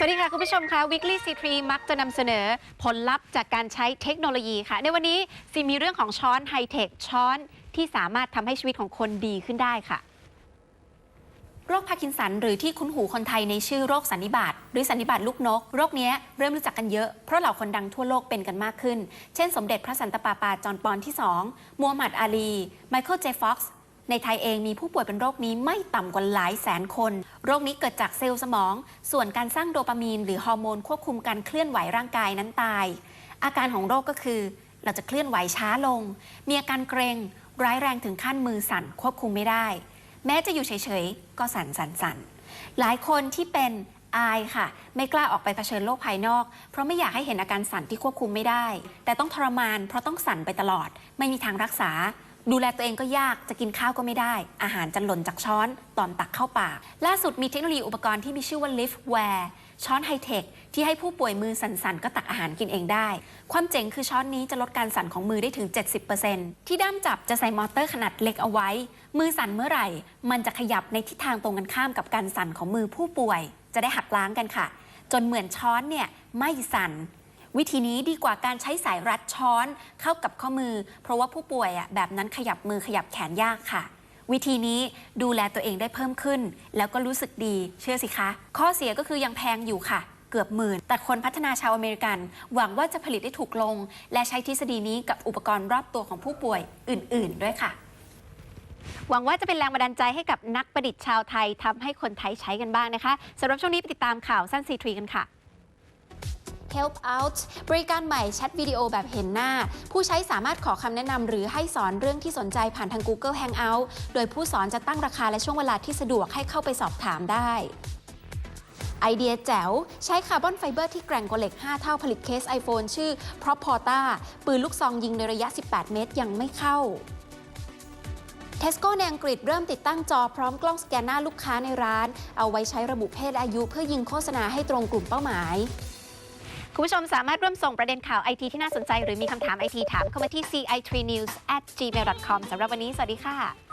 สวัสดีค่ะ คุณผู้ชมค่ะ Weekly C3 มักจะนำเสนอผลลัพธ์จากการใช้เทคโนโลยีค่ะ ในวันนี้ซีมีเรื่องของช้อนไฮเทคช้อนที่สามารถทำให้ชีวิตของคนดีขึ้นได้ค่ะ โรคพาร์กินสันหรือที่คุ้นหูคนไทยในชื่อโรคสันนิบาตหรือสันนิบาตลูกนก โรคเนี้ยเริ่มรู้จักกันเยอะ เพราะเหล่าคนดังทั่วโลกเป็นกันมากขึ้น เช่น สมเด็จพระสันตะปาปาจอห์นปอนที่ 2มูฮัมหมัดอาลี ไมเคิลเจฟ็อกซ์ ในไทยเองมีผู้ป่วยเป็นโรคนี้ไม่ต่ำกว่าหลายแสนคน โรคนี้เกิดจากเซลล์สมอง ส่วนการสร้างโดปามีน หรือฮอร์โมนควบคุมการเคลื่อนไหวร่างกายนั้นตาย อาการของโรคก็คือเราจะเคลื่อนไหวช้าลง มีอาการเกรง ร้ายแรงถึงขั้นมือสั่นควบคุมไม่ได้ แม้จะอยู่เฉยๆ ก็สั่นสั่นสั่นหลายคนที่เป็นอายค่ะ ไม่กล้าออกไปเผชิญโลกภายนอก เพราะไม่อยากให้เห็นอาการสั่นที่ควบคุมไม่ได้ แต่ต้องทรมานเพราะต้องสั่นไปตลอด ไม่มีทางรักษา ดูแลตัวเองก็ยากจะกินข้าวก็ไม่ได้ อาหารจะหล่นจากช้อนตอนตักเข้าปาก ล่าสุดมีเทคโนโลยีอุปกรณ์ที่มีชื่อว่า Liftware ช้อนไฮเทคที่ให้ผู้ป่วยมือสั่นๆ ก็ตักอาหารกินเองได้ ความเจ๋งคือช้อนนี้จะลดการสั่นของมือได้ถึง 70%ที่ด้ามจับจะใส่มอเตอร์ขนาดเล็กเอาไว้ มือสั่นเมื่อไหร่ มันจะขยับในทิศทางตรงกันข้ามกับการสั่นของมือผู้ป่วย จะได้หักล้างกันค่ะ จนเหมือนช้อนเนี่ยไม่สั่น วิธีนี้ดีกว่าการใช้สายรัดช้อนเข้ากับข้อมือ เพราะว่าผู้ป่วยอะแบบนั้นขยับมือขยับแขนยากค่ะ วิธีนี้ดูแลตัวเองได้เพิ่มขึ้น แล้วก็รู้สึกดีเชื่อสิคะ ข้อเสียก็คือยังแพงอยู่ค่ะเกือบหมื่น แต่คนพัฒนาชาวอเมริกัน หวังว่าจะผลิตได้ถูกลง และใช้ทฤษฎีนี้กับอุปกรณ์รอบตัวของผู้ป่วยอื่น ๆ ด้วยค่ะ หวังว่าจะเป็นแรงบันดาลใจให้กับนักประดิษฐ์ชาวไทยทำให้คนไทยใช้กันบ้างนะคะสำหรับช่วงนี้ไปติดตามข่าวสั้นซีทรีกันค่ะ Help Out บริการใหม่แชทวิดีโอแบบเห็นหน้า ผู้ใช้สามารถขอคำแนะนำหรือให้สอนเรื่องที่สนใจผ่านทาง Google Hangout โดยผู้สอนจะตั้งราคาและช่วงเวลาที่สะดวกให้เข้าไปสอบถามได้ไอเดียแจ๋ว ใช้คาร์บอนไฟเบอร์ที่แกร่งกว่าเหล็ก 5 เท่าผลิตเคส iPhone ชื่อ Proporta ปืนลูกซองยิงในระยะ 18 เมตรยังไม่เข้าเทสโก้ในอังกฤษเริ่มติดตั้งจอพร้อมกล้องสแกนหน้าลูกค้าในร้าน เอาไว้ใช้ระบุเพศอายุเพื่อยิงโฆษณาให้ตรงกลุ่มเป้าหมาย คุณผู้ชมสามารถร่วมส่งประเด็นข่าวไอทีที่น่าสนใจ หรือมีคำถามไอทีถามเข้ามาที่ ci3news at gmail com สำหรับวันนี้ สวัสดีค่ะ